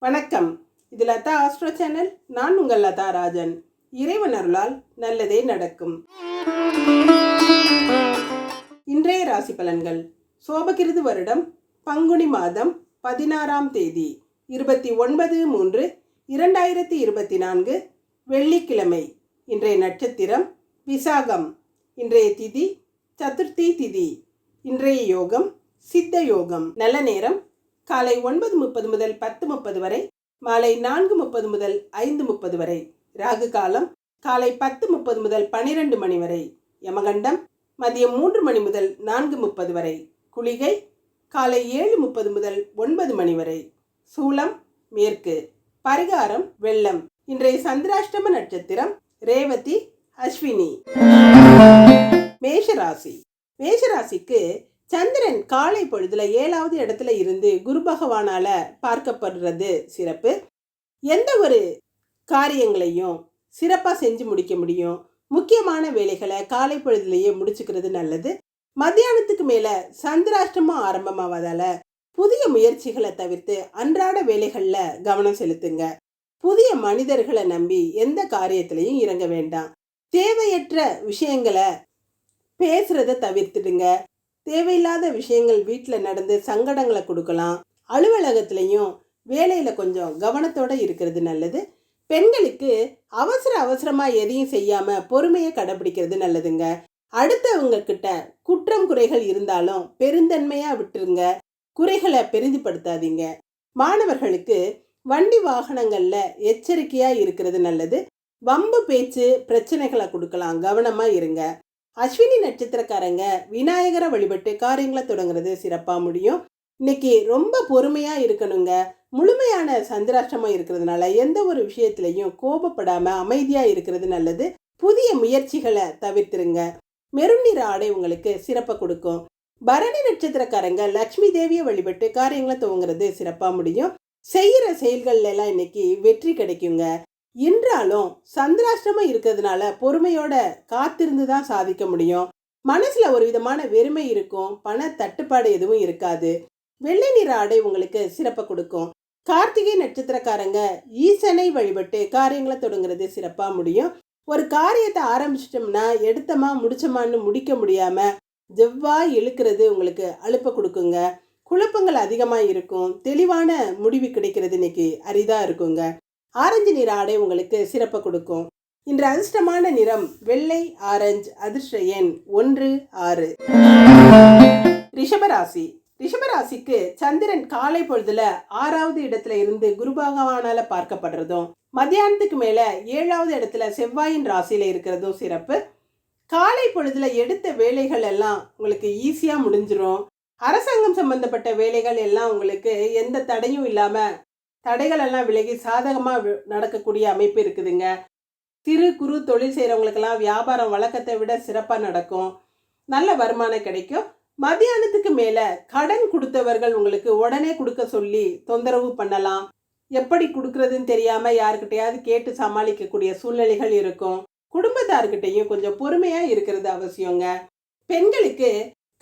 வணக்கம். இது Latha astro channel. நான் உங்கள் லதா ராஜன். இறைவன் அருளால் நல்லதே நடக்கும். இன்றைய ராசி பலன்கள். சோபகிருது வருடம் பங்குனி மாதம் பதினாறாம் தேதி இருபத்தி ஒன்பது மூன்று இரண்டாயிரத்தி இருபத்தி நான்கு வெள்ளிக்கிழமை. இன்றைய நட்சத்திரம் விசாகம். இன்றைய திதி சதுர்த்தி திதி. இன்றைய யோகம் சித்த யோகம். நல்ல நேரம் காலை ஒன்பது முப்பது முதல் பத்து முப்பது வரை மாலை நான்கு முப்பது முதல் ஐந்து முப்பது வரை. ராகு காலம் காலை பத்து முப்பது முதல் பனிரெண்டு மணி வரை. யமகண்டம் மதியம் மூன்று மணி முதல் நான்கு முப்பது வரை. குளிகை காலை ஏழு முப்பது முதல் ஒன்பது மணி வரை. சூலம் மேற்கு. பரிகாரம் வெள்ளம். இன்றைய சந்திராஷ்டம நட்சத்திரம் ரேவதி அஸ்வினி. மேஷராசி. மேஷராசிக்கு சந்திரன் காலை பொழுதுல ஏழாவது இடத்துல இருந்து குரு பகவானால பார்க்கப்படுறது சிறப்பு. எந்த ஒரு காரியங்களையும் சிறப்பாக செஞ்சு முடிக்க முடியும். முக்கியமான வேலைகளை காலை பொழுதுலேயே முடிச்சுக்கிறது நல்லது. மத்தியானத்துக்கு மேலே சந்திராஷ்டமம் ஆரம்பமாவதால புதிய முயற்சிகளை தவிர்த்து அன்றாட வேலைகளில் கவனம் செலுத்துங்க. புதிய மனிதர்களை நம்பி எந்த காரியத்திலையும் இறங்க வேண்டாம். தேவையற்ற விஷயங்களை பேசுறத தவிர்த்துடுங்க. தேவையில்லாத விஷயங்கள் வீட்டில் நடந்து சங்கடங்களை கொடுக்கலாம். அலுவலகத்துலேயும் வேலையில் கொஞ்சம் கவனத்தோடு இருக்கிறது நல்லது. பெண்களுக்கு அவசர அவசரமாக எதையும் செய்யாமல் பொறுமையை கடைபிடிக்கிறது நல்லதுங்க. அடுத்தவங்க கிட்ட குற்றம் குறைகள் இருந்தாலும் பெருந்தன்மையாக விட்டுருங்க. குறைகளை பெரிதுபடுத்தாதீங்க. மாணவர்களுக்கு வண்டி வாகனங்களில் எச்சரிக்கையாக இருக்கிறது நல்லது. வம்பு பேச்சு பிரச்சனைகளை கொடுக்கலாம். கவனமாக இருங்க. அஸ்வினி நட்சத்திரக்காரங்க விநாயகரை வழிபட்டு காரியங்களை தொடங்குறது சிறப்பாக முடியும். இன்னைக்கு ரொம்ப பொறுமையாக இருக்கணுங்க. முழுமையான சந்திராஷ்டமம் இருக்கிறதுனால எந்த ஒரு விஷயத்திலையும் கோபப்படாமல் அமைதியாக இருக்கிறது நல்லது. புதிய முயற்சிகளை தவிர்த்துருங்க. மெருநிற நிற ஆடை உங்களுக்கு சிறப்பை கொடுக்கும். பரணி நட்சத்திரக்காரங்க லக்ஷ்மி தேவியை வழிபட்டு காரியங்களை துவங்குறது சிறப்பாக முடியும். செய்கிற செயல்கள்ல எல்லாம் இன்னைக்கு வெற்றி கிடைக்குங்க. என்றாலும் சந்திராஷ்டமம் இருக்கிறதுனால பொறுமையோட காத்திருந்து தான் சாதிக்க முடியும். மனசுல ஒரு விதமான வெறுமை இருக்கும் பண தட்டுப்பாடு எதுவும் இருக்காது. வெள்ளை நிற ஆடை உங்களுக்கு சிறப்பை கொடுக்கும். கார்த்திகை நட்சத்திரக்காரங்க ஈசனை வழிபட்டு காரியங்களை தொடங்குறது சிறப்பாக முடியும். ஒரு காரியத்தை ஆரம்பிச்சிட்டோம்னா எடுத்தமா முடிச்சோமான்னு முடிக்க முடியாம ஜெவ்வாய் இழுக்கிறது உங்களுக்கு அலுப்பை கொடுக்குங்க. குழப்பங்கள் அதிகமாக இருக்கும். தெளிவான முடிவு கிடைக்கிறது இன்னைக்கு. அரிதாக இருக்குங்க. ஆரஞ்சு நிற ஆடை உங்களுக்கு சிறப்பை கொடுக்கும். இன்று அதிர்ஷ்டமான நிறம் வெள்ளை ஆரஞ்சு அதிர்ஷ்ட எண் ஒன்று ஆறு. ரிஷபராசி. ரிஷபராசிக்கு சந்திரன் காலை பொழுதுல ஆறாவது இடத்துல இருந்து குரு பகவானால பார்க்கப்படுறதும் மத்தியானத்துக்கு மேல ஏழாவது இடத்துல செவ்வாயின் ராசியில இருக்கிறதும் சிறப்பு. காலை பொழுதுல எடுத்த வேலைகள் எல்லாம் உங்களுக்கு ஈஸியா முடிஞ்சிரும். அரசாங்கம் சம்பந்தப்பட்ட வேலைகள் எல்லாம் உங்களுக்கு எந்த தடையும் இல்லாம தடைகள் எல்லாம் விலகி சாதகமாக நடக்கக்கூடிய அமைப்பு இருக்குதுங்க. சிறு குறு தொழில் செய்கிறவங்களுக்கெல்லாம் வியாபாரம் வழக்கத்தை விட சிறப்பாக நடக்கும். நல்ல வருமானம் கிடைக்கும். மத்தியானத்துக்கு மேலே கடன் கொடுத்தவர்கள் உங்களுக்கு உடனே கொடுக்க சொல்லி தொந்தரவு பண்ணலாம். எப்படி கொடுக்குறதுன்னு தெரியாமல் யாருக்கிட்டையாவது கேட்டு சமாளிக்கக்கூடிய சூழ்நிலைகள் இருக்கும். குடும்பத்தார்கிட்டையும் கொஞ்சம் பொறுமையாக இருக்கிறது அவசியங்க. பெண்களுக்கு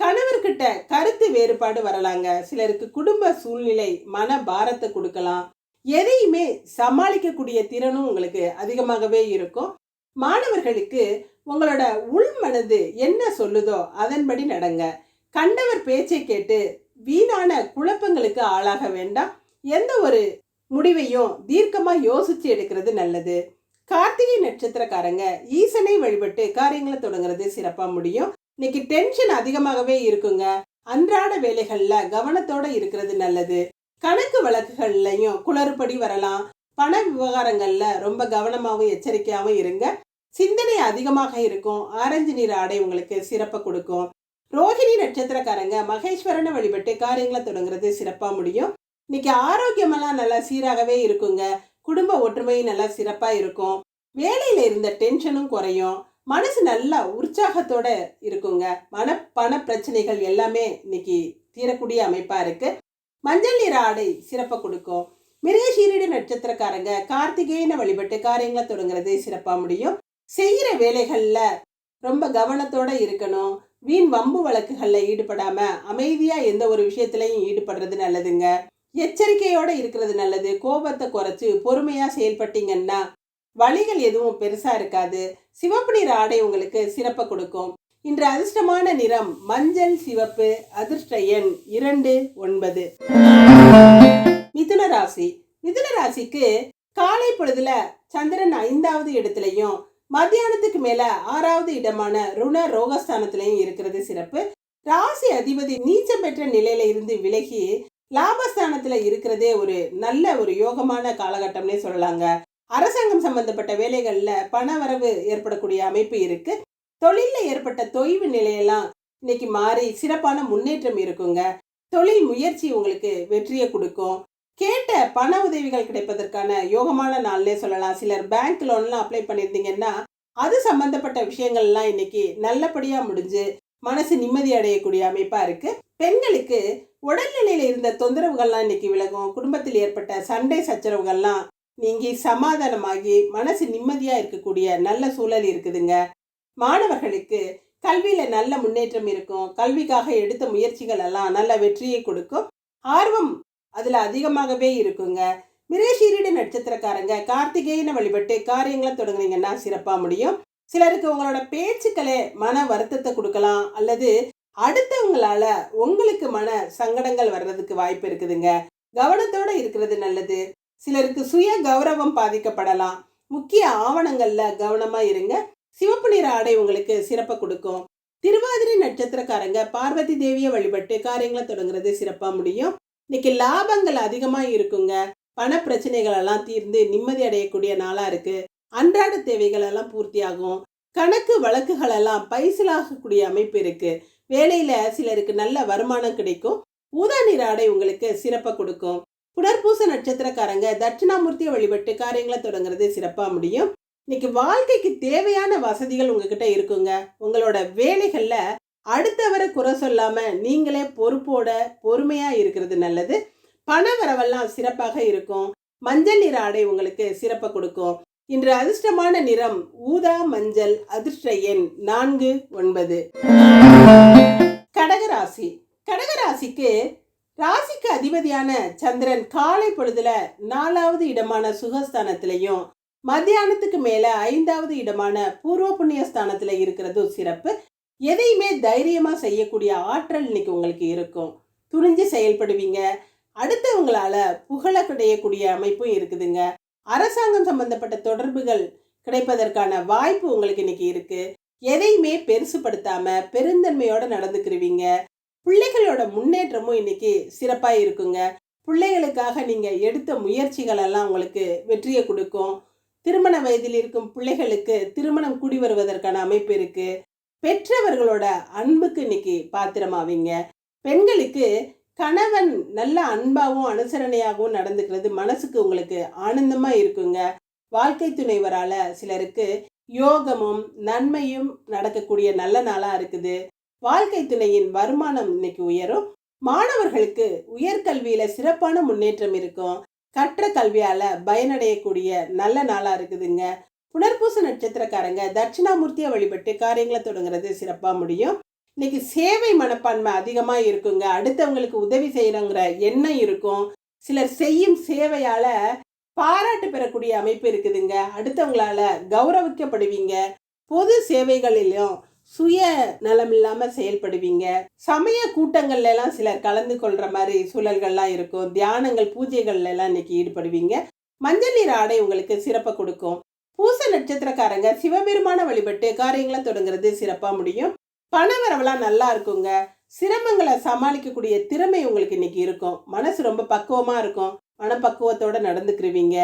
கணவர்கிட்ட கருத்து வேறுபாடு வரலாங்க. சிலருக்கு குடும்ப சூழ்நிலை மன பாரத்தை கொடுக்கலாம். எதையுமே சமாளிக்கக்கூடிய திறனும் உங்களுக்கு அதிகமாகவே இருக்கும். மாணவர்களுக்கு உங்களோட உள் மனது என்ன சொல்லுதோ அதன்படி நடங்க. கண்டவர் பேச்சை கேட்டு வீணான குழப்பங்களுக்கு ஆளாக வேண்டாம். எந்த ஒரு முடிவையும் தீர்க்கமாக யோசிச்சு எடுக்கிறது நல்லது. கார்த்திகை நட்சத்திரக்காரங்க ஈசனை வழிபட்டு காரியங்களை தொடங்குறது சிறப்பாக முடியும். இன்னைக்கு டென்ஷன் அதிகமாகவே இருக்குங்க. அன்றாட வேலைகளில் கவனத்தோடு இருக்கிறது நல்லது. கணக்கு வழக்குகள்லையும் குளறுபடி வரலாம். பண விவகாரங்களில் ரொம்ப கவனமாகவும் எச்சரிக்கையாகவும் இருங்க. சிந்தனை அதிகமாக இருக்கும். ஆரஞ்சு நிற ஆடை உங்களுக்கு சிறப்பை கொடுக்கும். ரோஹிணி நட்சத்திரக்காரங்க மகேஸ்வரனை வழிபட்டு காரியங்களை தொடங்குறது சிறப்பாக முடியும். இன்னைக்கு ஆரோக்கியமெல்லாம் நல்லா சீராகவே இருக்குங்க. குடும்ப ஒற்றுமையும் நல்லா சிறப்பாக இருக்கும். வேலையில் இருந்த டென்ஷனும் குறையும். மனசு நல்லா உற்சாகத்தோட இருக்குங்க. மன பண பிரச்சனைகள் எல்லாமே இன்னைக்கு தீரக்கூடிய அமைப்பாக இருக்குது மஞ்சள் நிற ஆடை சிறப்பை கொடுக்கும். மிருகசீரிடு நட்சத்திரக்காரங்க கார்த்திகேயனை வழிபட்டு காரியங்களை தொடங்குறது சிறப்பாக முடியும். செய்கிற வேலைகளில் ரொம்ப கவனத்தோட இருக்கணும். வீண் வம்பு வழக்குகளில் ஈடுபடாம அமைதியா எந்த ஒரு விஷயத்திலையும் ஈடுபடுறது நல்லதுங்க. எச்சரிக்கையோட இருக்கிறது நல்லது. கோபத்தை குறைச்சு பொறுமையா செயல்பட்டீங்கன்னா வழிகள் எதுவும் பெருசா இருக்காது. சிவப்பு நிற ஆடை உங்களுக்கு சிறப்பை கொடுக்கும். இன்று அதிர்ஷ்டமான நிறம் மஞ்சள் சிவப்பு அதிர்ஷ்ட எண் இரண்டு ஒன்பது. மிதுன ராசி. மிதுன ராசிக்கு காலை பொழுதுல சந்திரன் ஐந்தாவது இடத்துலையும் மத்தியானத்துக்கு மேல ஆறாவது இடமான ருண ரோகஸ்தானத்திலையும் இருக்கிறது சிறப்பு. ராசி அதிபதி நீச்சம் பெற்ற நிலையில இருந்து விலகி லாபஸ்தானத்துல இருக்கிறதே ஒரு நல்ல ஒரு யோகமான காலகட்டம்னே சொல்லலாங்க. அரசாங்கம் சம்பந்தப்பட்ட வேலைகள்ல பணவரவு ஏற்படக்கூடிய அமைப்பு இருக்கு. தொழிலில் ஏற்பட்ட தொய்வு நிலையெல்லாம் இன்னைக்கு மாறி சிறப்பான முன்னேற்றம் இருக்குங்க. தொழில் முயற்சி உங்களுக்கு வெற்றியை கொடுக்கும். கேட்ட பண உதவிகள் கிடைப்பதற்கான யோகமான நாள்னே சொல்லலாம். சிலர் பேங்க் லோன்லாம் அப்ளை பண்ணியிருந்தீங்கன்னா அது சம்பந்தப்பட்ட விஷயங்கள்லாம் இன்னைக்கு நல்லபடியாக முடிஞ்சு மனசு நிம்மதி அடையக்கூடிய அமைப்பாக இருக்குது பெண்களுக்கு உடல்நிலையில் இருந்த தொந்தரவுகள்லாம் இன்னைக்கு விலகும். குடும்பத்தில் ஏற்பட்ட சண்டை சச்சரவுகள்லாம் நீங்கி சமாதானமாகி மனசு நிம்மதியாக இருக்கக்கூடிய நல்ல சூழல் இருக்குதுங்க. மாணவர்களுக்கு கல்வியில நல்ல முன்னேற்றம் இருக்கும். கல்விக்காக எடுத்த முயற்சிகள் எல்லாம் நல்ல வெற்றியை கொடுக்கும். ஆர்வம் அதுல அதிகமாகவே இருக்குங்க. மிரேஷீரிட நட்சத்திரக்காரங்க கார்த்திகேயனை வழிபட்டு காரியங்களை தொடங்குனீங்கன்னா சிறப்பா முடியும். சிலருக்கு உங்களோட பேச்சுக்களே மன வருத்தத்தை கொடுக்கலாம். அல்லது அடுத்தவங்களால உங்களுக்கு மன சங்கடங்கள் வர்றதுக்கு வாய்ப்பு இருக்குதுங்க. கவனத்தோட இருக்கிறது நல்லது. சிலருக்கு சுய கௌரவம் பாதிக்கப்படலாம். முக்கிய ஆவணங்கள்ல கவனமா இருங்க. சிவப்பு நிற ஆடை உங்களுக்கு சிறப்பை கொடுக்கும். திருவாதிரை நட்சத்திரக்காரங்க பார்வதி தேவியை வழிபட்டு காரியங்களை தொடங்குறது சிறப்பாக முடியும். இன்னைக்கு லாபங்கள் அதிகமாக இருக்குங்க. பண பிரச்சனைகள் எல்லாம் தீர்ந்து நிம்மதி அடையக்கூடிய நாளாக இருக்கு. அன்றாட தேவைகள் எல்லாம் பூர்த்தியாகும். கணக்கு வழக்குகள் எல்லாம் பைசலாகக்கூடிய அமைப்பு இருக்கு. வேலையில சிலருக்கு நல்ல வருமானம் கிடைக்கும். ஊதா நிற ஆடை உங்களுக்கு சிறப்பை கொடுக்கும். புனர்பூச நட்சத்திரக்காரங்க தட்சிணாமூர்த்தியை வழிபட்டு காரியங்களை தொடங்குறது சிறப்பாக முடியும். இன்னைக்கு வாழ்க்கைக்கு தேவையான வசதிகள் உங்ககிட்ட இருக்குங்க. உங்களோட வேலைகளில் அடுத்தவரை குறை சொல்லாம நீங்களே பொறுப்போட பொறுமையா இருக்கிறது நல்லது. பண வரவெல்லாம் சிறப்பாக இருக்கும். மஞ்சள் நிற ஆடை உங்களுக்கு சிறப்பை கொடுக்கும். இன்று அதிர்ஷ்டமான நிறம் ஊதா மஞ்சள் அதிர்ஷ்ட எண் நான்கு ஒன்பது. கடகராசி. கடகராசிக்கு ராசிக்கு அதிபதியான சந்திரன் காலை பொழுதுல நாலாவது இடமான சுகஸ்தானத்திலையும் மத்தியானத்துக்கு மேல ஐந்தாவது இடமான பூர்வ புண்ணிய ஸ்தானத்துல இருக்கிறதும் சிறப்பு. எதையுமே தைரியமா செய்யக்கூடிய ஆற்றல் இன்னைக்கு உங்களுக்கு இருக்கும். துணிஞ்சு செயல்படுவீங்க. அடுத்தவங்களால புகழ கிடையக்கூடிய அமைப்பும் இருக்குதுங்க. அரசாங்கம் சம்பந்தப்பட்ட தொடர்புகள் கிடைப்பதற்கான வாய்ப்பு உங்களுக்கு இன்னைக்கு இருக்கு. எதையுமே பெருசுபடுத்தாம பெருந்தன்மையோட நடந்துக்கிருவீங்க. பிள்ளைகளோட முன்னேற்றமும் இன்னைக்கு சிறப்பாக இருக்குங்க. பிள்ளைகளுக்காக நீங்க எடுத்த முயற்சிகள் எல்லாம் உங்களுக்கு வெற்றியை கொடுக்கும். திருமண வயதில் இருக்கும் பிள்ளைகளுக்கு திருமணம் கூடி வருவதற்கான அமைப்பு இருக்கு. பெற்றவர்களோட அன்புக்கு இன்னைக்கு பாத்திரமாவீங்க. பெண்களுக்கு கணவன் நல்ல அன்பாகவும் அனுசரணையாகவும் நடந்துக்கிறது. மனசுக்கு உங்களுக்கு ஆனந்தமா இருக்குங்க. வாழ்க்கை துணைவரால சிலருக்கு யோகமும் நன்மையும் நடக்கக்கூடிய நல்ல நாளா இருக்குது. வாழ்க்கை துணையின் வருமானம் இன்னைக்கு உயரும். மாணவர்களுக்கு உயர்கல்வியில சிறப்பான முன்னேற்றம் இருக்கும். கற்ற கல்வியால் பயனடையக்கூடிய நல்ல நாளாக இருக்குதுங்க. புனர்பூச நட்சத்திரக்காரங்க தட்சிணாமூர்த்தியை வழிபட்டு காரியங்களை தொடங்குறது சிறப்பாக முடியும். இன்னைக்கு சேவை மனப்பான்மை அதிகமாக இருக்குங்க. அடுத்தவங்களுக்கு உதவி செய்யணுங்கிற எண்ணம் இருக்கும். சிலர் செய்யும் சேவையால் பாராட்டு பெறக்கூடிய அமைப்பு இருக்குதுங்க. அடுத்தவங்களால கௌரவிக்கப்படுவீங்க. பொது சேவைகளிலும் சுய நலம் இல்லாம செயல்படுவீங்க. சமய கூட்டங்கள்ல எல்லாம் சிலர் கலந்து கொள்ற மாதிரி சூழல்கள்லாம் இருக்கும். தியானங்கள் பூஜைகள்ல எல்லாம் இன்னைக்கு ஈடுபடுவீங்க. மஞ்சள் நீர் ஆடை உங்களுக்கு சிறப்பை கொடுக்கும். பூச நட்சத்திரக்காரங்க சிவபெருமான வழிபட்டு காரியங்களை தொடங்குறது சிறப்பா முடியும். பண வரவெல்லாம் நல்லா இருக்குங்க. சிரமங்களை சமாளிக்கக்கூடிய திறமை உங்களுக்கு இன்னைக்கு இருக்கும். மனசு ரொம்ப பக்குவமா இருக்கும். மனப்பக்குவத்தோட நடந்துக்கிருவீங்க.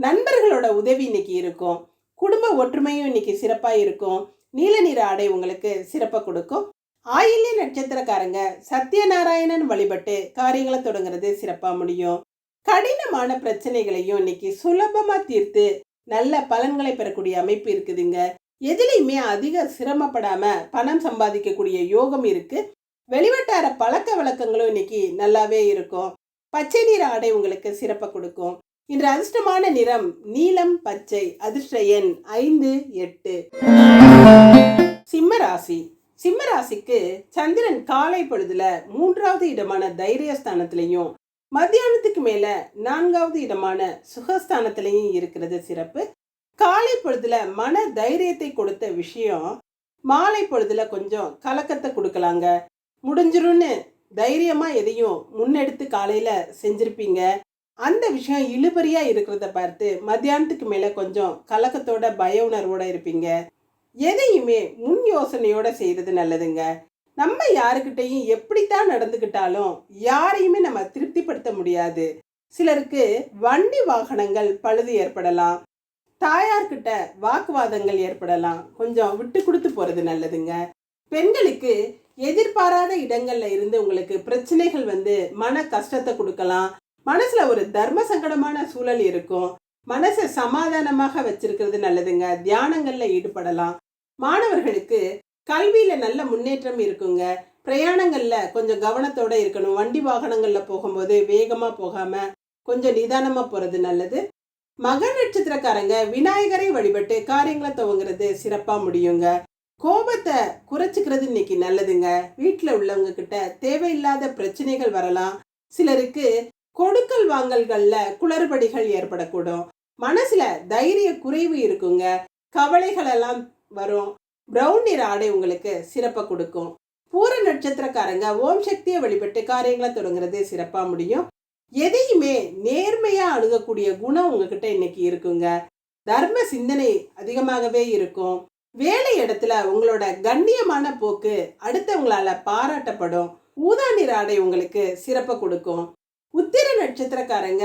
நண்பர்களோட உதவி இன்னைக்கு இருக்கும். குடும்ப ஒற்றுமையும் இன்னைக்கு சிறப்பாக இருக்கும். நீல நிற ஆடை உங்களுக்கு சிறப்பை கொடுக்கும். ஆயில்ய நட்சத்திரக்காரங்க சத்யநாராயணன் வழிபட்டு காரியங்களை தொடங்குறது சிறப்பாக முடியும். கடினமான பிரச்சனைகளையும் இன்னைக்கு சுலபமாக தீர்த்து நல்ல பலன்களை பெறக்கூடிய அமைப்பு இருக்குதுங்க. எதுலேயுமே அதிக சிரமப்படாம பணம் சம்பாதிக்கக்கூடிய யோகம் இருக்கு. வெளிவட்டார பழக்க வழக்கங்களும் இன்னைக்கு நல்லாவே இருக்கும். பச்சை நிற ஆடை உங்களுக்கு சிறப்பை கொடுக்கும். இன்று அதிர்ஷ்டமான நிறம் நீலம் பச்சை அதிர்ஷ்ட எண் ஐந்து எட்டு. சிம்மராசி சிம்மராசிக்கு சந்திரன் காலை பொழுதுல மூன்றாவது இடமான தைரியஸ்தானத்திலையும் மத்தியானத்துக்கு மேல நான்காவது இடமான சுகஸ்தானத்திலையும் இருக்கிறது சிறப்பு. காலை பொழுதுல மன தைரியத்தை கொடுத்த விஷயம் மாலை பொழுதுல கொஞ்சம் கலக்கத்தை கொடுக்கலாங்க. முடிஞ்சிரும்னு தைரியமா எதையும் முன்னெடுத்து காலையில செஞ்சிருப்பீங்க. அந்த விஷயம் இழுபறியாக இருக்கிறத பார்த்து மத்தியானத்துக்கு மேலே கொஞ்சம் கலக்கத்தோட பய உணர்வோடு இருப்பீங்க. எதையுமே முன் யோசனையோட செய்கிறது நல்லதுங்க. நம்ம யாருக்கிட்டையும் எப்படித்தான் நடந்துக்கிட்டாலும் யாரையுமே நம்ம திருப்திப்படுத்த முடியாது. சிலருக்கு வண்டி வாகனங்கள் பழுது ஏற்படலாம். தாயார்கிட்ட வாக்குவாதங்கள் ஏற்படலாம். கொஞ்சம் விட்டு கொடுத்து போகிறது நல்லதுங்க. பெண்களுக்கு எதிர்பாராத இடங்களில் இருந்து உங்களுக்கு பிரச்சனைகள் வந்து மன கஷ்டத்தை கொடுக்கலாம். மனசுல ஒரு தர்ம சங்கடமான சூழல் இருக்கும். மனசை சமாதானமாக வச்சிருக்கிறது நல்லதுங்க. தியானங்கள்ல ஈடுபடலாம். மாணவர்களுக்கு கல்வியில நல்ல முன்னேற்றம் இருக்குங்க. பிரயாணங்கள்ல கொஞ்சம் கவனத்தோட இருக்கணும். வண்டி வாகனங்கள்ல போகும்போது வேகமா போகாம கொஞ்சம் நிதானமா போறது நல்லது. மக நட்சத்திரக்காரங்க விநாயகரை வழிபட்டு காரியங்களை துவங்குறது சிறப்பா முடியுங்க. கோபத்தை குறைச்சிக்கிறது இன்னைக்கு நல்லதுங்க. வீட்டில் உள்ளவங்க கிட்ட தேவையில்லாத பிரச்சனைகள் வரலாம். சிலருக்கு கொடுக்கல் வாங்கல்கள்ல குளறுபடிகள் ஏற்படக்கூடும். மனசுல தைரிய குறைவு இருக்குங்க. கவலைகள் எல்லாம் வரும். பிரவுன் நிற ஆடை உங்களுக்கு சிறப்பை கொடுக்கும். பூர நட்சத்திரக்காரங்க ஓம் சக்தியை வழிபட்டு காரியங்களை தொடங்குறது சிறப்பாக முடியும். எதையுமே நேர்மையாக அணுகக்கூடிய குணம் உங்ககிட்ட இன்னைக்கு இருக்குங்க. தர்ம சிந்தனை அதிகமாகவே இருக்கும். வேலை இடத்துல உங்களோட கண்ணியமான போக்கு அடுத்தவங்களால பாராட்டப்படும். ஊதா நிற ஆடை உங்களுக்கு சிறப்பை கொடுக்கும். உத்திர நட்சத்திரக்காரங்க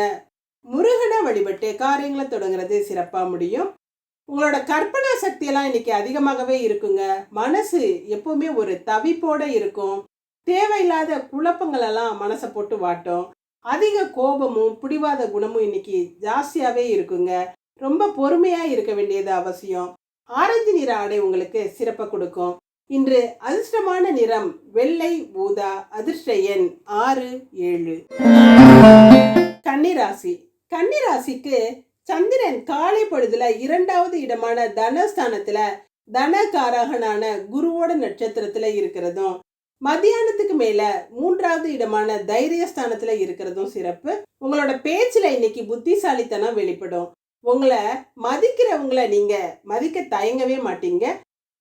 முருகனை வழிபட்டு காரியங்களை தொடங்குறது சிறப்பாக முடியும். உங்களோட கற்பனா சக்தியெல்லாம் இன்னைக்கு அதிகமாகவே இருக்குங்க. மனசு எப்பவுமே ஒரு தவிப்போட இருக்கும். தேவையில்லாத குழப்பங்களெல்லாம் மனசை போட்டு வாட்டும். அதிக கோபமும் பிடிவாத குணமும் இன்னைக்கு ஜாஸ்தியாகவே இருக்குங்க. ரொம்ப பொறுமையாக இருக்க வேண்டியது அவசியம். ஆரஞ்சு நிற ஆடை உங்களுக்கு சிறப்பை கொடுக்கும். இன்று அதிர்ஷ்டமான நிறம் வெள்ளை ஊதா அதிர்ஷ்ட எண் ஆறு ஏழு. கன்னிராசி. கன்னிராசிக்கு சந்திரன் காலை பொழுதுல இரண்டாவது இடமான தனஸ்தானத்துல தனகாரகனான குருவோட நட்சத்திரத்துல இருக்கிறதும் மத்தியானத்துக்கு மேல மூன்றாவது இடமான தைரியஸ்தானத்துல இருக்கிறதும் சிறப்பு. உங்களோட பேச்சுல இன்னைக்கு புத்திசாலித்தனம் வெளிப்படும். உங்களை மதிக்கிறவங்கள நீங்க மதிக்க தயங்கவே மாட்டீங்க.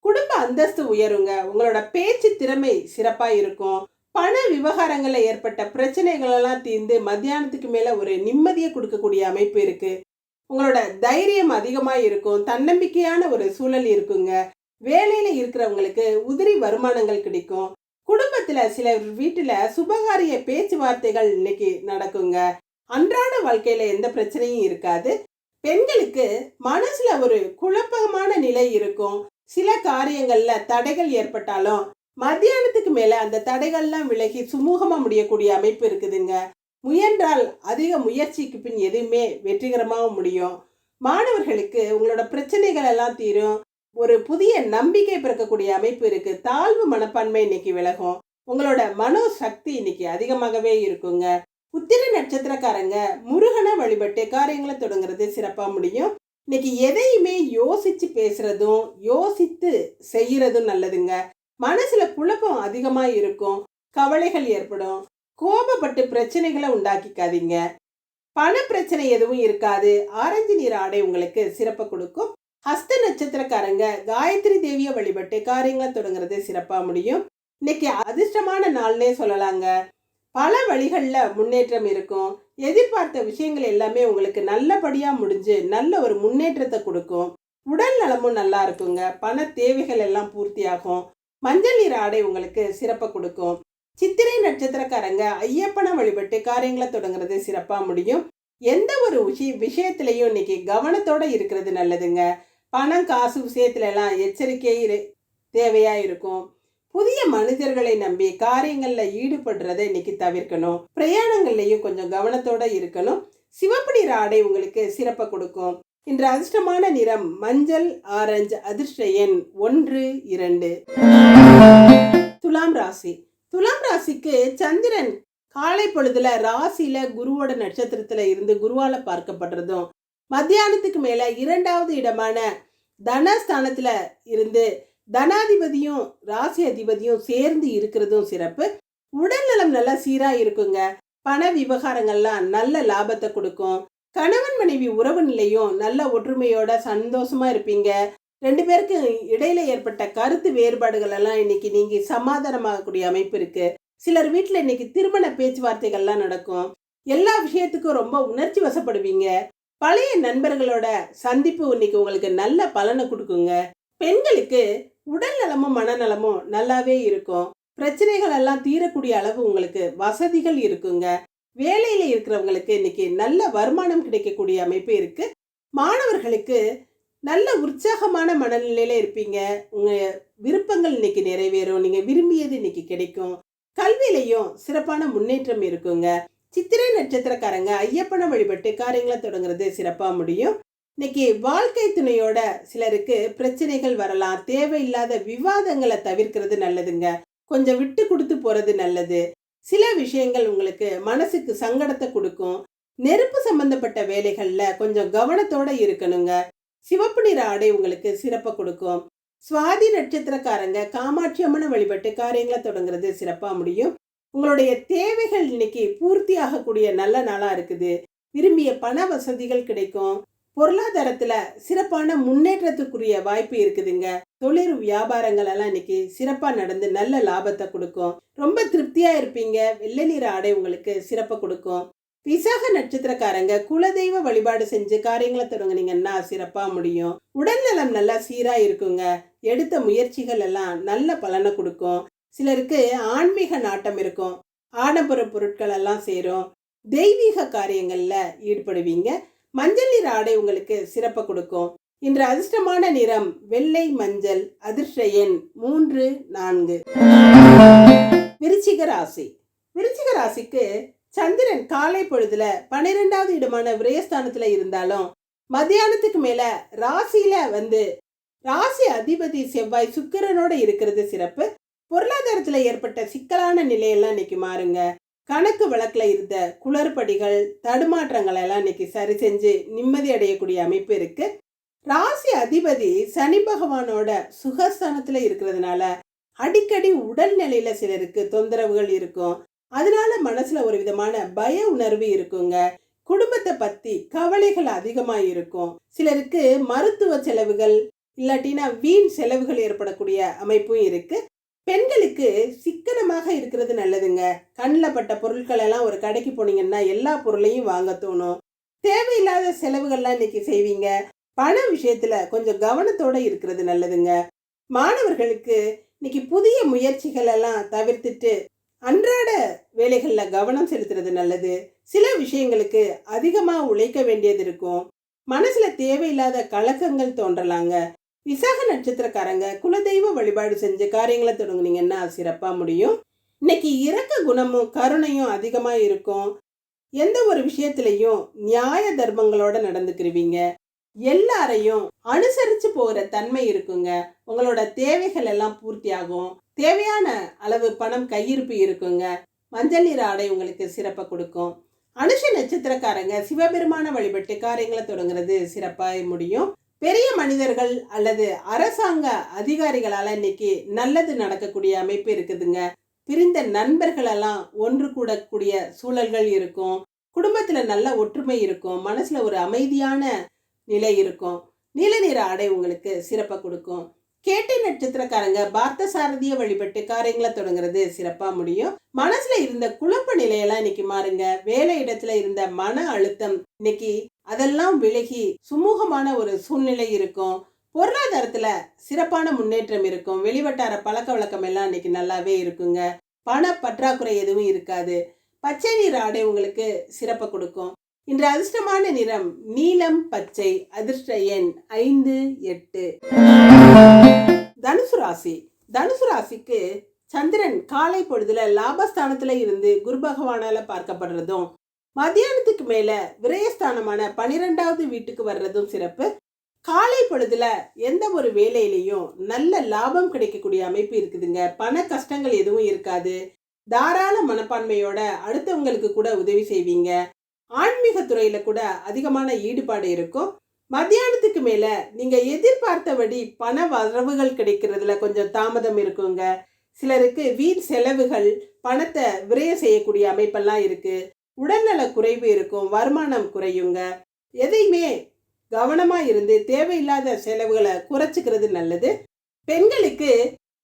குடும்ப அந்தஸ்து உயருங்க. உங்களோட பேச்சு திறமை சிறப்பாக இருக்கும். பண விவகாரங்களில் ஏற்பட்ட பிரச்சனைகள் எல்லாம் தீர்ந்து மத்தியானத்துக்கு மேலே ஒரு நிம்மதியை கொடுக்கக்கூடிய அமைப்பு இருக்கு. உங்களோட தைரியம் அதிகமாக இருக்கும். தன்னம்பிக்கையான ஒரு சூழல் இருக்குங்க. வேலையில் இருக்கிறவங்களுக்கு உதிரி வருமானங்கள் கிடைக்கும். குடும்பத்தில் சில வீட்டில் சுபகாரிய பேச்சுவார்த்தைகள் இன்னைக்கு நடக்குங்க. அன்றாட வாழ்க்கையில் எந்த பிரச்சனையும் இருக்காது. பெண்களுக்கு மனசுல ஒரு குழப்பமான நிலை இருக்கும். சில காரியங்களில் தடைகள் ஏற்பட்டாலும் மத்தியானத்துக்கு மேலே அந்த தடைகள்லாம் விலகி சுமூகமாக முடியக்கூடிய அமைப்பு இருக்குதுங்க. முயன்றால் அதிக முயற்சிக்கு பின் எதுவுமே வெற்றிகரமாக முடியும். மாணவர்களுக்கு உங்களோட பிரச்சனைகள் எல்லாம் தீரும். ஒரு புதிய நம்பிக்கை பிறக்கக்கூடிய அமைப்பு இருக்கு. தாழ்வு மனப்பான்மை இன்னைக்கு விலகும். உங்களோட மனோ சக்தி இன்னைக்கு அதிகமாகவே இருக்குங்க. உத்திர நட்சத்திரக்காரங்க முருகனை வழிபட்டு காரியங்களை தொடங்குறது சிறப்பாக முடியும். இன்னைக்கு எதையுமே யோசிச்சு பேசுறதும் யோசித்து செய்யறதும் நல்லதுங்க. மனசுல குழப்பம் அதிகமா இருக்கும். கவலைகள் ஏற்படும். கோபப்பட்டு பிரச்சனைகளை உண்டாக்கிக்காதீங்க. பண பிரச்சனை எதுவும் இருக்காது. ஆரஞ்சு நீர் ஆடை உங்களுக்கு சிறப்பு கொடுக்கும். ஹஸ்த நட்சத்திரக்காரங்க காயத்ரி தேவியை வழிபட்டு காரியங்களை தொடங்குறது சிறப்பாக முடியும். இன்னைக்கு அதிர்ஷ்டமான நாள்னே சொல்லலாங்க. பல வழிகளில் முன்னேற்றம் இருக்கும். எதிர்பார்த்த விஷயங்கள் எல்லாமே உங்களுக்கு நல்லபடியாக முடிஞ்சு நல்ல ஒரு முன்னேற்றத்தை கொடுக்கும். உடல் நலமும் நல்லா இருக்குங்க. பண தேவைகள் எல்லாம் பூர்த்தியாகும். மஞ்சள் நீர் ஆடை உங்களுக்கு சிறப்பை கொடுக்கும். சித்திரை நட்சத்திரக்காரங்க ஐயப்பனை வழிபட்டு காரியங்களை தொடங்குறது சிறப்பாக முடியும். எந்த ஒரு விஷய விஷயத்திலையும் இன்னைக்கு கவனத்தோடு இருக்கிறது நல்லதுங்க. பணம் காசு விஷயத்துல எல்லாம் எச்சரிக்கை இரு- இருக்கும். புதிய மனிதர்களை நம்பி காரியங்கள்ல ஈடுபடுறதை இன்னைக்கு தவிர்க்கணும். பிரயாணங்கள்லையும் கொஞ்சம் கவனத்தோட இருக்கணும். சிவப்பு நிற ஆடை உங்களுக்கு சிறப்பை கொடுக்கும். இன்று அதிர்ஷ்டமான நிறம் மஞ்சள் ஆரஞ்சு அதிர்ஷ்ட எண் ஒன்று இரண்டு. துலாம் ராசி. துலாம் ராசிக்கு சந்திரன் காலை பொழுதுல ராசியில குருவோட நட்சத்திரத்துல இருந்து குருவால பார்க்கப்படுறதும் மத்தியானத்துக்கு மேல இரண்டாவது இடமான தனஸ்தானத்துல இருந்து தனாதிபதியும் ராசி அதிபதியும் சேர்ந்து இருக்கிறதும் சிறப்பு. உடல் நலம் நல்லா சீரா இருக்குங்க. பண விவகாரங்கள்லாம் நல்ல லாபத்தை கொடுக்கும். கணவன் மனைவி உறவு நிலையும் நல்ல ஒற்றுமையோட சந்தோஷமா இருப்பீங்க. ரெண்டு பேருக்கு இடையில ஏற்பட்ட கருத்து வேறுபாடுகள் எல்லாம் இன்னைக்கு நீங்க சமாதானமாகக்கூடிய அமைப்பு இருக்கு. சிலர் வீட்டில் இன்னைக்கு திருமண பேச்சுவார்த்தைகள்லாம் நடக்கும். எல்லா விஷயத்துக்கும் ரொம்ப உணர்ச்சி வசப்படுவீங்க. பழைய நண்பர்களோட சந்திப்பு இன்னைக்கு உங்களுக்கு நல்ல பலனை கொடுக்குங்க. பெண்களுக்கு உடல் நலமும் மனநலமும் நல்லாவே இருக்கும். பிரச்சனைகள் எல்லாம் தீரக்கூடிய அளவு உங்களுக்கு வசதிகள் இருக்குங்க. வேலையில இருக்கிறவங்களுக்கு இன்னைக்கு நல்ல வருமானம் கிடைக்கக்கூடிய அமைப்பு இருக்கு. மாணவர்களுக்கு நல்ல உற்சாகமான மனநிலையில இருப்பீங்க. உங்க விருப்பங்கள் இன்னைக்கு நிறைவேறும். நீங்க விரும்பியது இன்னைக்கு கிடைக்கும். கல்வியிலையும் சிறப்பான முன்னேற்றம் இருக்குங்க. சித்திரை நட்சத்திரக்காரங்க ஐயப்பனை வழிபட்டு காரியங்களை தொடங்குறது சிறப்பாக முடியும். இன்னைக்கு வாழ்க்கை துணையோட சிலருக்கு பிரச்சனைகள் வரலாம் தேவையில்லாத விவாதங்களை தவிர்க்கிறது நல்லதுங்க. கொஞ்சம் விட்டு கொடுத்து போறது நல்லது. சில விஷயங்கள் உங்களுக்கு மனசுக்கு சங்கடத்தை கொடுக்கும். நெருப்பு சம்பந்தப்பட்ட வேலைகளில் கொஞ்சம் கவனத்தோட இருக்கணுங்க. சிவப்பு நிற ஆடை உங்களுக்கு சிறப்பை கொடுக்கும். சுவாதி நட்சத்திரக்காரங்க காமாட்சி அம்மனை வழிபட்டு காரியங்களை தொடங்குறது சிறப்பாக முடியும். உங்களுடைய தேவைகள் இன்னைக்கு பூர்த்தி ஆகக்கூடிய நல்ல நாளாக இருக்குது. விரும்பிய பண வசதிகள் கிடைக்கும். பொருளாதாரத்துல சிறப்பான முன்னேற்றத்துக்குரிய வாய்ப்பு இருக்குதுங்க. தொழில் வியாபாரங்கள் எல்லாம் இன்னைக்கு சிறப்பா நடந்து நல்ல லாபத்தை கொடுக்கும். ரொம்ப திருப்தியா இருப்பீங்க. வெள்ளை நிற ஆடை உங்களுக்கு சிறப்பை கொடுக்கும். விசாக நட்சத்திரக்காரங்க குலதெய்வ வழிபாடு செஞ்சு காரியங்களை தொடங்குனீங்கன்னா சிறப்பா முடியும். உடல்நலம் நல்லா சீரா இருக்குங்க. எடுத்த முயற்சிகள் எல்லாம் நல்ல பலனை கொடுக்கும். சிலருக்கு ஆன்மீக நாட்டம் இருக்கும். ஆடம்பர பொருட்கள் எல்லாம் சேரும். தெய்வீக காரியங்கள்ல ஈடுபடுவீங்க. மஞ்சள் நிற ஆடை உங்களுக்கு சிறப்பை கொடுக்கும். இன்று அதிர்ஷ்டமான நிறம் வெள்ளை மஞ்சள் அதிர்ஷ்ட எண் மூன்று நான்கு. விருச்சிக ராசி. விருச்சிக ராசிக்கு சந்திரன் காலை பொழுதுல பன்னிரெண்டாவது இடமான விரயஸ்தானத்துல இருந்தாலும் மத்தியானத்துக்கு மேல ராசியில வந்து ராசி அதிபதி செவ்வாய் சுக்கிரனோட இருக்கிறது சிறப்பு. பொருளாதாரத்துல ஏற்பட்ட சிக்கலான நிலையெல்லாம் இன்னைக்கு மாறுங்க. கணக்கு வழக்கில் இருந்த குளறுபடிகள் தடுமாற்றங்களை எல்லாம் இன்னைக்கு சரி செஞ்சு நிம்மதி அடையக்கூடிய அமைப்பு இருக்கு. ராசி அதிபதி சனி பகவானோட சுகஸ்தானத்தில் இருக்கிறதுனால அடிக்கடி உடல்நிலையில சிலருக்கு தொந்தரவுகள் இருக்கும். அதனால மனசுல ஒரு விதமான பய உணர்வு இருக்குங்க. குடும்பத்தை பத்தி கவலைகள் அதிகமாக இருக்கும். சிலருக்கு மருத்துவ செலவுகள் இல்லாட்டினா வீண் செலவுகள் ஏற்படக்கூடிய அமைப்பும் இருக்கு. பெண்களுக்கு சிக்கனமாக இருக்கிறது நல்லதுங்க. கண்ணில் பட்ட பொருட்கள் எல்லாம் ஒரு கடைக்கு போனீங்கன்னா எல்லா பொருளையும் வாங்க தோணும். தேவையில்லாத செலவுகள்லாம் இன்னைக்கு செய்வீங்க. பண விஷயத்துல கொஞ்சம் கவனத்தோட இருக்கிறது நல்லதுங்க. மாணவர்களுக்கு இன்னைக்கு புதிய முயற்சிகள் எல்லாம் தவிர்த்துட்டு அன்றாட வேலைகளில் கவனம் செலுத்துறது நல்லது. சில விஷயங்களுக்கு அதிகமாக உழைக்க வேண்டியது இருக்கும். மனசில் தேவையில்லாத கலக்கங்கள் தோன்றலாங்க. விசாக நட்சத்திரக்காரங்க குலதெய்வ வழிபாடு செஞ்சு காரியங்களை தொடங்குனீங்கன்னா சிறப்பாக முடியும். இன்னைக்கு இறக்க குணமும் கருணையும் அதிகமாக இருக்கும். எந்த ஒரு விஷயத்திலையும் நியாய தர்மங்களோட நடந்துக்கிருவீங்க. எல்லாரையும் அனுசரித்து போகிற தன்மை இருக்குங்க. உங்களோட தேவைகள் எல்லாம் பூர்த்தி ஆகும் தேவையான அளவு பணம் கையிருப்பு இருக்குங்க. மஞ்சள் நீர் ஆடை உங்களுக்கு சிறப்பை கொடுக்கும். அனுஷ நட்சத்திரக்காரங்க சிவபெருமான வழிபட்டு காரியங்களை தொடங்குறது சிறப்பாக முடியும். பெரிய மனிதர்கள் அல்லது அரசாங்க அதிகாரிகளால இன்னைக்கு நல்லது நடக்கக்கூடிய அமைப்பு இருக்குதுங்க. பிரிந்த நண்பர்களெல்லாம் ஒன்று கூடக்கூடிய சூழல்கள் இருக்கும். குடும்பத்தில் நல்ல ஒற்றுமை இருக்கும். மனசில் ஒரு அமைதியான நிலை இருக்கும். நீல நிற ஆடை உங்களுக்கு சிறப்பாக கொடுக்கும். கேட்டை நட்சத்திரக்காரங்க பார்த்த சாரதிய வழிபட்டு காரியங்களை தொடங்குறது சிறப்பா முடியும். மனசுல இருந்த குழப்ப நிலையெல்லாம் இன்னைக்கு மாறுங்க. வேலை இடத்துல இருந்த மன அழுத்தம் இன்னைக்கு அதெல்லாம் விலகி சுமூகமான ஒரு சூழ்நிலை இருக்கும். பொருளாதாரத்துல சிறப்பான முன்னேற்றம் இருக்கும். வெளிவட்டார பழக்க வழக்கம் எல்லாம் இன்னைக்கு நல்லாவே இருக்குங்க. பண பற்றாக்குறை எதுவும் இருக்காது. பச்சை நீர் ஆடை உங்களுக்கு சிறப்பை கொடுக்கும். இன்று அதிர்ஷ்டமான நிறம் நீலம் பச்சை அதிர்ஷ்ட எண் ஐந்து எட்டு. தனுசு ராசி. தனுசு ராசிக்கு சந்திரன் காலை பொழுதுல லாபஸ்தானத்துல இருந்து குரு பகவானால பார்க்கப்படுறதும் மத்தியானத்துக்கு மேல விரயஸ்தானமான பனிரெண்டாவது வீட்டுக்கு வர்றதும் சிறப்பு. காலை பொழுதுல எந்த ஒரு வேலையிலையும் நல்ல லாபம் கிடைக்கக்கூடிய அமைப்பு இருக்குதுங்க. பண கஷ்டங்கள் எதுவும் இருக்காது. தாராள மனப்பான்மையோட அடுத்தவங்களுக்கு கூட உதவி செய்வீங்க. ஆன்மீக துறையில் கூட அதிகமான ஈடுபாடு இருக்கும். மத்தியானத்துக்கு மேலே நீங்கள் எதிர்பார்த்தபடி பண வரவுகள் கிடைக்கிறதுல கொஞ்சம் தாமதம் இருக்குங்க. சிலருக்கு வீண் செலவுகள் பணத்தை விரைய செய்யக்கூடிய அமைப்பெல்லாம் இருக்குது உடல்நல குறைவு இருக்கும் வருமானம் குறையுங்க. எதையுமே கவனமாக இருந்து தேவையில்லாத செலவுகளை குறைச்சிக்கிறது நல்லது. பெண்களுக்கு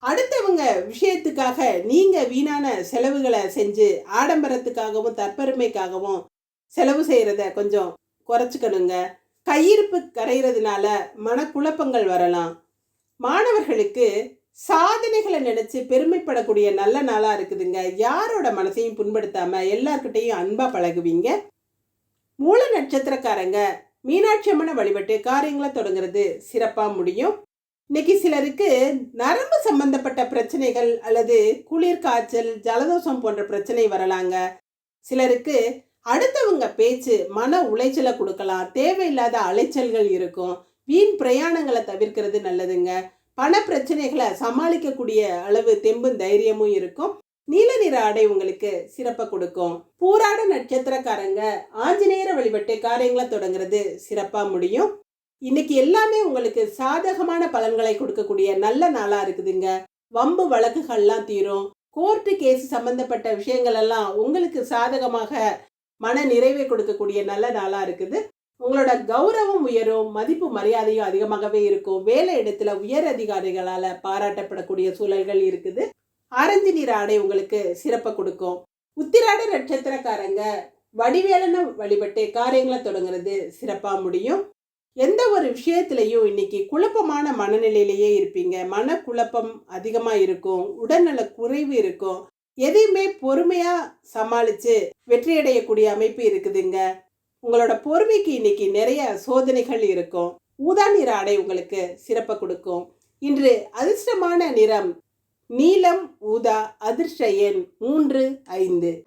அடுத்தவங்க விஷயத்துக்காக நீங்கள் வீணான செலவுகளை செஞ்சு ஆடம்பரத்துக்காகவும் தற்பெருமைக்காகவும் செலவு செய்கிறத கொஞ்சம் குறைச்சிக்கணுங்க. கையிருப்பு கரைகிறதுனால மனக்குழப்பங்கள் வரலாம். மாணவர்களுக்கு சாதனைகளை நினச்சி பெருமைப்படக்கூடிய நல்ல நாளாக இருக்குதுங்க. யாரோட மனசையும் புண்படுத்தாமல் எல்லார்கிட்டையும் அன்பாக பழகுவீங்க? மூல நட்சத்திரக்காரங்க மீனாட்சி அம்மனை வழிபட்டு காரியங்களை தொடங்குறது சிறப்பாக முடியும். இன்னைக்கு சிலருக்கு நரம்பு சம்பந்தப்பட்ட பிரச்சனைகள் அல்லது குளிர் காய்ச்சல் ஜலதோஷம் போன்ற பிரச்சனை வரலாங்க. சிலருக்கு அடுத்தவங்க பேச்சு மன உளைச்சலை கொடுக்கலாம். தேவையில்லாத அலைச்சல்கள் இருக்கும். வீண் பிரயாணங்களை தவிர்க்கிறது நல்லதுங்க. பண பிரச்சனைகளை சமாளிக்கக்கூடிய அளவு தெம்பும் தைரியமும் இருக்கும். நீல நிற ஆடை உங்களுக்கு சிறப்பை கொடுக்கும். பூராட நட்சத்திரக்காரங்க ஆஞ்சநேயர வழிபட்டு காரியங்களை தொடங்குறது சிறப்பாக முடியும். இன்னைக்கு எல்லாமே உங்களுக்கு சாதகமான பலன்களை கொடுக்கக்கூடிய நல்ல நாளாக இருக்குதுங்க. வம்பு வழக்குகள்லாம் தீரும். கோர்ட்டு கேஸ் சம்பந்தப்பட்ட விஷயங்கள் எல்லாம் உங்களுக்கு சாதகமாக மன நிறைவை கொடுக்கக்கூடிய நல்ல நாளாக இருக்குது. உங்களோட கௌரவம் உயரும் மதிப்பு மரியாதையும் அதிகமாகவே இருக்கும். வேலை இடத்துல உயர் அதிகாரிகளால் பாராட்டப்படக்கூடிய சூழல்கள் இருக்குது. ஆரஞ்சு நிற ஆடை உங்களுக்கு சிறப்பை கொடுக்கும். உத்திராட நட்சத்திரக்காரங்க வடிவேலனை வழிபட்டு காரியங்களை தொடங்குறது சிறப்பாக முடியும். எந்த ஒரு விஷயத்திலையும் இன்னைக்கு குழப்பமான மனநிலையிலேயே இருப்பீங்க. மனக்குழப்பம் அதிகமாக இருக்கும். உடல்நல குறைவு இருக்கும். எதையுமே பொறுமையா சமாளிச்சு வெற்றியடையக்கூடிய அமைப்பு இருக்குதுங்க. உங்களோட பொறுமைக்கு இன்னைக்கு நிறைய சோதனைகள் இருக்கும். ஊதா நிற ஆடை உங்களுக்கு சிறப்பை கொடுக்கும். இன்று அதிர்ஷ்டமான நிறம் நீலம் ஊதா அதிர்ஷ்ட எண் மூன்று ஐந்து.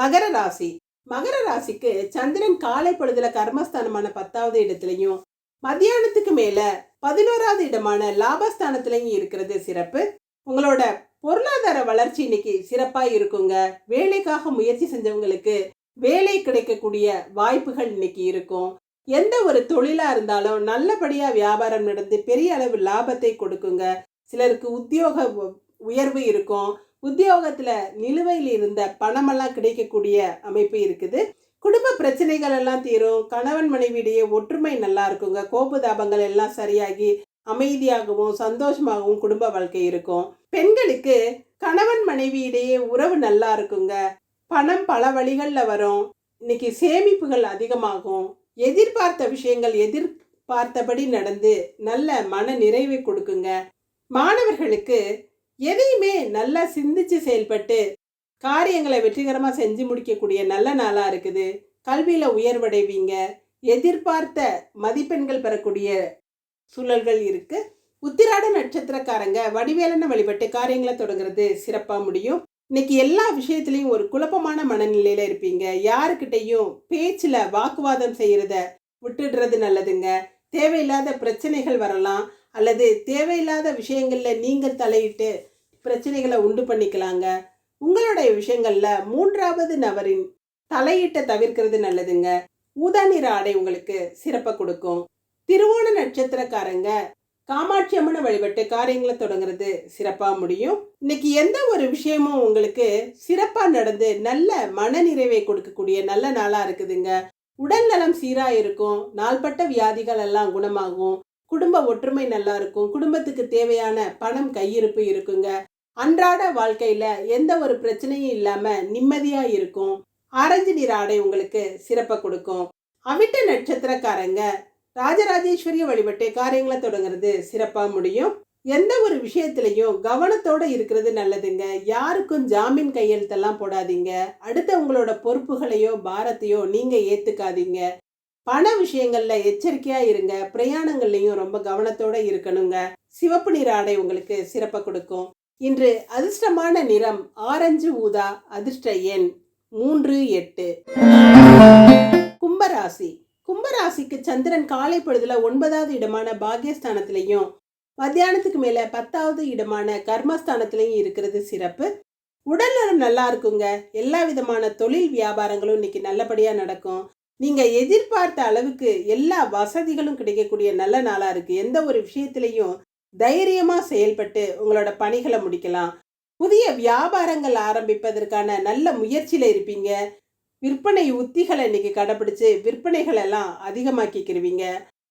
மகர ராசி. மகர ராசிக்கு சந்திரன் காலை பொழுதுல கர்மஸ்தானமான பத்தாவது இடத்துலையும் மத்தியானத்துக்கு மேல பதினோராவது இடமான லாபஸ்தானத்திலையும் இருக்கிறது சிறப்பு. உங்களோட பொருளாதார வளர்ச்சி இன்னைக்கு சிறப்பாக இருக்குங்க. வேலைக்காக முயற்சி செஞ்சவங்களுக்கு வேலை கிடைக்கக்கூடிய வாய்ப்புகள் இன்னைக்கு இருக்கும். எந்த ஒரு தொழிலாக இருந்தாலும் நல்லபடியாக வியாபாரம் நடந்து பெரிய அளவு லாபத்தை கொடுக்குங்க. சிலருக்கு உத்தியோக உ- உயர்வு இருக்கும். உத்தியோகத்தில் நிலுவையில் இருந்த பணமெல்லாம் கிடைக்கக்கூடிய அமைப்பு இருக்குது. குடும்ப பிரச்சனைகள் எல்லாம் தீரும். கணவன் மனைவியிடையே ஒற்றுமை நல்லா இருக்குங்க. கோபதாபங்கள் எல்லாம் சரியாகி அமைதியாகவும் சந்தோஷமாகவும் குடும்ப வாழ்க்கை இருக்கும். பெண்களுக்கு கணவன் மனைவியிடையே உறவு நல்லா இருக்குங்க. பணம் பல வழிகளில் வரும். இன்னைக்கு சேமிப்புகள் அதிகமாகும். எதிர்பார்த்த விஷயங்கள் எதிர்பார்த்தபடி நடந்து நல்ல மன நிறைவை கொடுக்குங்க. மாணவர்களுக்கு எதையுமே நல்லா சிந்திச்சு செயல்பட்டு காரியங்களை வெற்றிகரமாக செஞ்சு முடிக்கக்கூடிய நல்ல நாளாக இருக்குது. கல்வியில் உயர்வடைவீங்க. எதிர்பார்த்த மதிப்பெண்கள் பெறக்கூடிய சூழல்கள் இருக்குது உத்திராட நட்சத்திரக்காரங்க வடிவேலனை வழிபட்டு காரியங்களை தொடங்குறது சிறப்பாக முடியும். இன்னைக்கு எல்லா விஷயத்துலையும் ஒரு குழப்பமான மனநிலையில இருப்பீங்க. யாருக்கிட்டையும் பேச்சில் வாக்குவாதம் செய்யறத விட்டுடுறது நல்லதுங்க. தேவையில்லாத பிரச்சனைகள் வரலாம். அல்லது தேவையில்லாத விஷயங்களில் நீங்கள் தலையிட்டு பிரச்சனைகளை உண்டு பண்ணிக்கலாங்க. உங்களுடைய விஷயங்களில் மூன்றாவது நபரின் தலையிட்ட தவிர்க்கிறது நல்லதுங்க. ஊதா நிற ஆடை உங்களுக்கு சிறப்பை கொடுக்கும். திருவோண நட்சத்திரக்காரங்க காமாட்சி அம்மனை வழிபட்டு காரியங்களை தொடங்குறது சிறப்பாக முடியும். இன்னைக்கு எந்த ஒரு விஷயமும் உங்களுக்கு சிறப்பாக நடந்து நல்ல மனநிறைவை கொடுக்கக்கூடிய நல்ல நாளாக இருக்குதுங்க. உடல் நலம் சீராக இருக்கும் நாள்பட்ட வியாதிகள் எல்லாம் குணமாகும் குடும்ப ஒற்றுமை நல்லா இருக்கும் குடும்பத்துக்கு தேவையான பணம் கையிருப்பு இருக்குங்க. அன்றாட வாழ்க்கையில் எந்த ஒரு பிரச்சனையும் இல்லாமல் நிம்மதியாக இருக்கும். ஆரஞ்சு நிற ஆடை உங்களுக்கு சிறப்பை கொடுக்கும். அவிட்ட நட்சத்திரக்காரங்க ராஜராஜேஸ்வரிய வழிபட்டே காரியங்களை தொடங்குறது சிறப்பாக முடியும். எந்த ஒரு விஷயத்திலையும் கவனத்தோட இருக்கிறது நல்லதுங்க. யாருக்கும் ஜாமீன் கையெழுத்தெல்லாம் போடாதீங்க. அடுத்தவங்களோட பொறுப்புகளையோ பாரத்தையோ நீங்கள் ஏற்றுக்காதீங்க பண விஷயங்களில் எச்சரிக்கையாக இருங்க. பிரயாணங்கள்லையும் ரொம்ப கவனத்தோட இருக்கணுங்க. சிவப்பு நிற ஆடை உங்களுக்கு சிறப்பை கொடுக்கும். இன்று அதிர்ஷ்டமான நிறம் ஆரஞ்சு ஊதா அதிர்ஷ்ட எண் மூன்று எட்டு. கும்பராசி. கும்பராசிக்கு சந்திரன் காலை பொழுதுல ஒன்பதாவது இடமான பாக்யஸ்தானத்திலையும் மத்தியானத்துக்கு மேல பத்தாவது இடமான கர்மஸ்தானத்திலையும் இருக்கிறது சிறப்பு. உடல் நலம் நல்லா இருக்குங்க. எல்லா விதமான தொழில் வியாபாரங்களும் இன்னைக்கு நல்லபடியா நடக்கும். நீங்க எதிர்பார்த்த அளவுக்கு எல்லா வசதிகளும் கிடைக்கக்கூடிய நல்ல நாளா இருக்கு. எந்த ஒரு விஷயத்திலையும் தைரியமா செயல்பட்டு உங்களோட பணிகளை முடிக்கலாம். புதிய வியாபாரங்கள் ஆரம்பிப்பதற்கான நல்ல முயற்சியில இருப்பீங்க. விற்பனை உத்திகளை இன்னைக்கு கடைபிடிச்சு விற்பனைகள் எல்லாம் அதிகமாக்கிக்கிருவீங்க.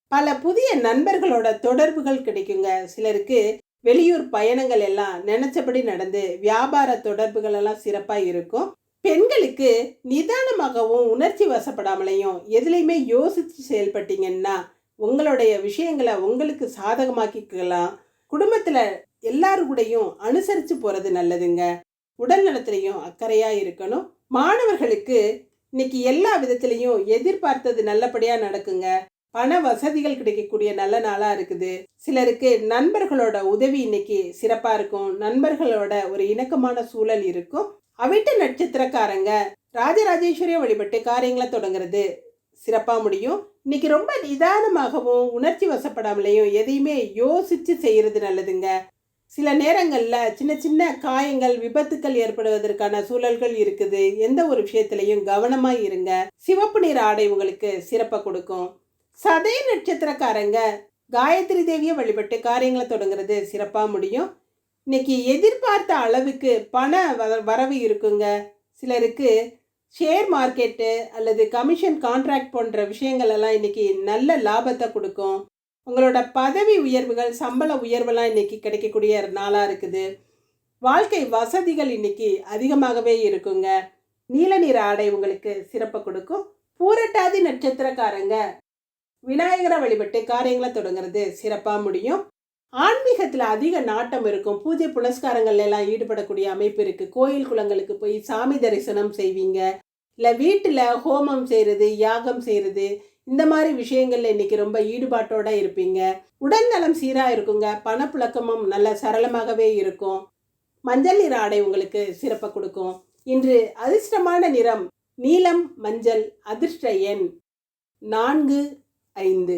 பல புதிய நண்பர்களோட தொடர்புகள் கிடைக்குங்க. சிலருக்கு வெளியூர் பயணங்கள் எல்லாம் நினைச்சபடி நடந்து வியாபார தொடர்புகள் எல்லாம் சிறப்பாக இருக்கும். பெண்களுக்கு நிதானமாகவும் உணர்ச்சி வசப்படாமலையும் எதுலையுமே யோசித்து செயல்பட்டீங்கன்னா உங்களுடைய விஷயங்களை உங்களுக்கு சாதகமாக்கிக்கலாம். குடும்பத்தில் எல்லாரு கூடயும் அனுசரித்து போகிறது நல்லதுங்க. உடல் நலத்திலையும் அக்கறையாக இருக்கணும். மாணவர்களுக்கு இன்னைக்கு எல்லா விதத்திலையும் எதிர்பார்த்தது நல்லபடியா நடக்குங்க. பண வசதிகள் கிடைக்கக்கூடிய நல்ல நாளா இருக்குது. சிலருக்கு நண்பர்களோட உதவி இன்னைக்கு சிறப்பா இருக்கும். நண்பர்களோட ஒரு இணக்கமான சூழல் இருக்கும். அவிட்ட நட்சத்திரக்காரங்க ராஜராஜேஸ்வரியை வழிபட்டு காரியங்களை தொடங்குறது சிறப்பா முடியும். இன்னைக்கு ரொம்ப நிதானமாகவும் உணர்ச்சி வசப்படாமலையும் எதையுமே யோசிச்சு செய்யறது நல்லதுங்க. சில நேரங்களில் சின்ன சின்ன காயங்கள் விபத்துக்கள் ஏற்படுவதற்கான சூழல்கள் இருக்குது. எந்த ஒரு விஷயத்திலையும் கவனமாக இருங்க. சிவப்பு நிற ஆடை உங்களுக்கு சிறப்பை கொடுக்கும். சதய நட்சத்திரக்காரங்க காயத்ரி தேவியை வழிபட்டு காரியங்களை தொடங்குறது சிறப்பாக முடியும். இன்னைக்கு எதிர்பார்த்த அளவுக்கு பண வ- வரவு இருக்குங்க. சிலருக்கு ஷேர் மார்க்கெட்டு அல்லது கமிஷன் கான்ட்ராக்ட் போன்ற விஷயங்கள் எல்லாம் இன்னைக்கு நல்ல லாபத்தை கொடுக்கும். உங்களோட பதவி உயர்வுகள் சம்பள உயர்வெல்லாம் இன்னைக்கு கிடைக்கக்கூடிய நாளாக இருக்குது. வாழ்க்கை வசதிகள் இன்னைக்கு அதிகமாகவே இருக்குங்க. நீல நிற ஆடை உங்களுக்கு சிறப்பை கொடுக்கும். பூரட்டாதி நட்சத்திரக்காரங்க விநாயகரை வழிபட்டு காரியங்களை தொடங்குறது சிறப்பாக முடியும். ஆன்மீகத்தில் அதிக நாட்டம் இருக்கும். பூஜை புனஸ்காரங்கள்ல எல்லாம் ஈடுபடக்கூடிய அமைப்பு இருக்குது கோயில் குளங்களுக்கு போய் சாமி தரிசனம் செய்வீங்க. இல்லை வீட்டில் ஹோமம் செய்கிறது யாகம் செய்கிறது இந்த மாதிரி விஷயங்கள்ல இன்னைக்கு ரொம்ப ஈடுபாட்டோட இருப்பீங்க. உடல் நலம் சீராக இருக்குங்க. பணப்புழக்கமும் நல்ல சரளமாகவே இருக்கும். மஞ்சள் நிற ஆடை உங்களுக்கு சிறப்பை கொடுக்கும். இன்று அதிர்ஷ்டமான நிறம் நீலம் மஞ்சள் அதிர்ஷ்ட எண் நான்கு ஐந்து.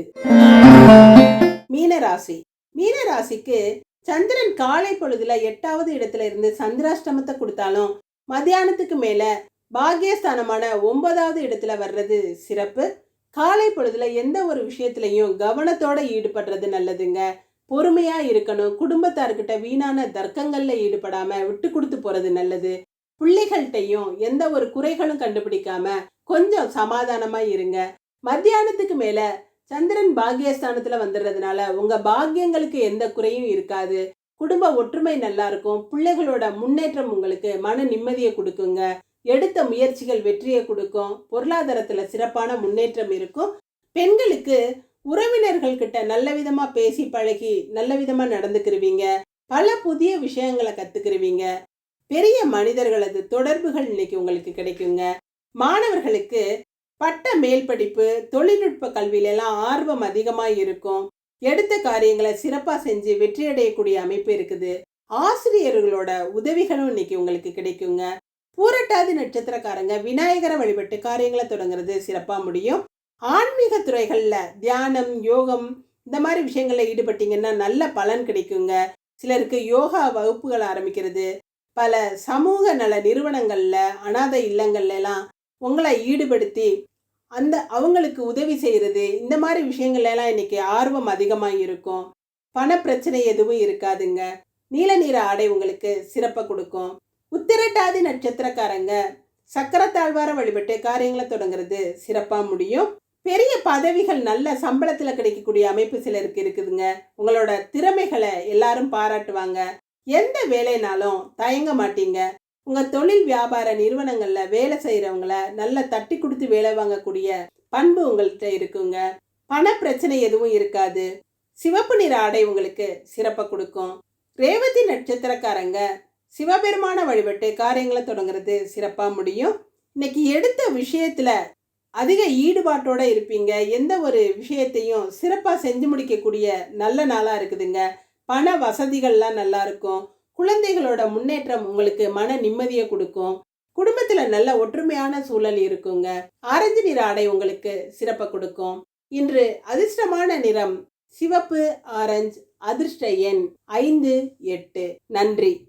மீனராசி. மீனராசிக்கு சந்திரன் காலை பொழுதுல எட்டாவது இடத்துல இருந்து சந்திராஷ்டமத்தை கொடுத்தாலும் மத்தியானத்துக்கு மேல பாகியஸ்தானமான ஒன்பதாவது இடத்துல வர்றது சிறப்பு. காலை பொழுதுல எந்த ஒரு விஷயத்திலையும் கவனத்தோட ஈடுபடுறது நல்லதுங்க. பொறுமையா இருக்கணும். குடும்பத்தார்கிட்ட வீணான தர்க்கங்கள்ல ஈடுபடாம விட்டு கொடுத்து போறது நல்லது. பிள்ளைகள்கிட்டையும் எந்த ஒரு குறைகளும் கண்டுபிடிக்காம கொஞ்சம் சமாதானமா இருங்க. மத்தியானத்துக்கு மேல சந்திரன் பாக்கியஸ்தானத்துல வந்துடுறதுனால உங்க பாக்கியங்களுக்கு எந்த குறையும் இருக்காது. குடும்ப ஒற்றுமை நல்லா இருக்கும். பிள்ளைகளோட முன்னேற்றம் உங்களுக்கு மன நிம்மதியை கொடுக்குங்க. எடுத்த முயற்சிகள் வெற்றியை கொடுக்கும் பொருளாதாரத்தில் சிறப்பான முன்னேற்றம் இருக்கும். பெண்களுக்கு உறவினர்கள் கிட்ட நல்ல விதமா பேசி பழகி நல்ல விதமா நடந்துக்கிருவீங்க. பல புதிய விஷயங்களை கத்துக்கிருவீங்க. பெரிய மனிதர்களது தொடர்புகள் இன்னைக்கு உங்களுக்கு கிடைக்குங்க. மாணவர்களுக்கு பட்ட மேல் படிப்பு தொழில்நுட்ப கல்வியிலெல்லாம் ஆர்வம் அதிகமாக இருக்கும். எடுத்த காரியங்களை சிறப்பாக செஞ்சு வெற்றியடையக்கூடிய அமைப்பு இருக்குது. ஆசிரியர்களோட உதவிகளும் இன்னைக்கு உங்களுக்கு கிடைக்குங்க. பூரட்டாதி நட்சத்திரக்காரங்க விநாயகரை வழிபட்டு காரியங்களை தொடங்குறது சிறப்பாக முடியும். ஆன்மீக துறைகளில் தியானம் யோகம் இந்த மாதிரி விஷயங்களில் ஈடுபட்டீங்கன்னா நல்ல பலன் கிடைக்குங்க. சிலருக்கு யோகா வகுப்புகள் ஆரம்பிக்கிறது. பல சமூக நல நிறுவனங்களில் அனாதை இல்லங்கள்லாம் உங்களை ஈடுபடுத்தி அந்த அவங்களுக்கு உதவி செய்கிறது இந்த மாதிரி விஷயங்கள்லாம் இன்றைக்கி ஆர்வம் அதிகமாக இருக்கும். பண பிரச்சனை எதுவும் இருக்காதுங்க. நீல நிற ஆடை உங்களுக்கு சிறப்பாக கொடுக்கும். உத்திரட்டாதி நட்சத்திரக்காரங்க. சக்கரத்தாழ்வார வழிபட்டு காரியங்களை தொடங்குறது சிறப்பாக முடியும். பெரிய பதவிகள் நல்ல சம்பளத்தில் கிடைக்கக்கூடிய அமைப்பு சிலருக்கு இருக்குதுங்க. உங்களோட திறமைகளை எல்லாரும் பாராட்டுவாங்க. எந்த வேலைனாலும் தயங்க மாட்டீங்க. உங்கள் தொழில் வியாபார நிறுவனங்களில் வேலை செய்கிறவங்கள நல்ல தட்டி கொடுத்து வேலை வாங்கக்கூடிய பண்பு உங்கள்கிட்ட இருக்குங்க. பண பிரச்சனை எதுவும் இருக்காது. சிவப்பு நிற ஆடை உங்களுக்கு சிறப்பை கொடுக்கும். ரேவதி நட்சத்திரக்காரங்க சிவபெருமான வழிபட்டு காரியங்களை தொடங்குறது சிறப்பாக முடியும். இன்னைக்கு எடுத்த விஷயத்தில் அதிக ஈடுபாட்டோட இருப்பீங்க. எந்த ஒரு விஷயத்தையும் சிறப்பாக செஞ்சு முடிக்கக்கூடிய நல்ல நாளாக இருக்குதுங்க. பண வசதிகள்லாம் நல்லா இருக்கும். குழந்தைகளோட முன்னேற்றம் உங்களுக்கு மன நிம்மதியை கொடுக்கும். குடும்பத்தில் நல்ல ஒற்றுமையான சூழல் இருக்குங்க. ஆரஞ்சு நிற ஆடை உங்களுக்கு சிறப்பை கொடுக்கும். இன்று அதிர்ஷ்டமான நிறம் சிவப்பு ஆரஞ்சு அதிர்ஷ்ட எண் ஐந்து எட்டு. நன்றி.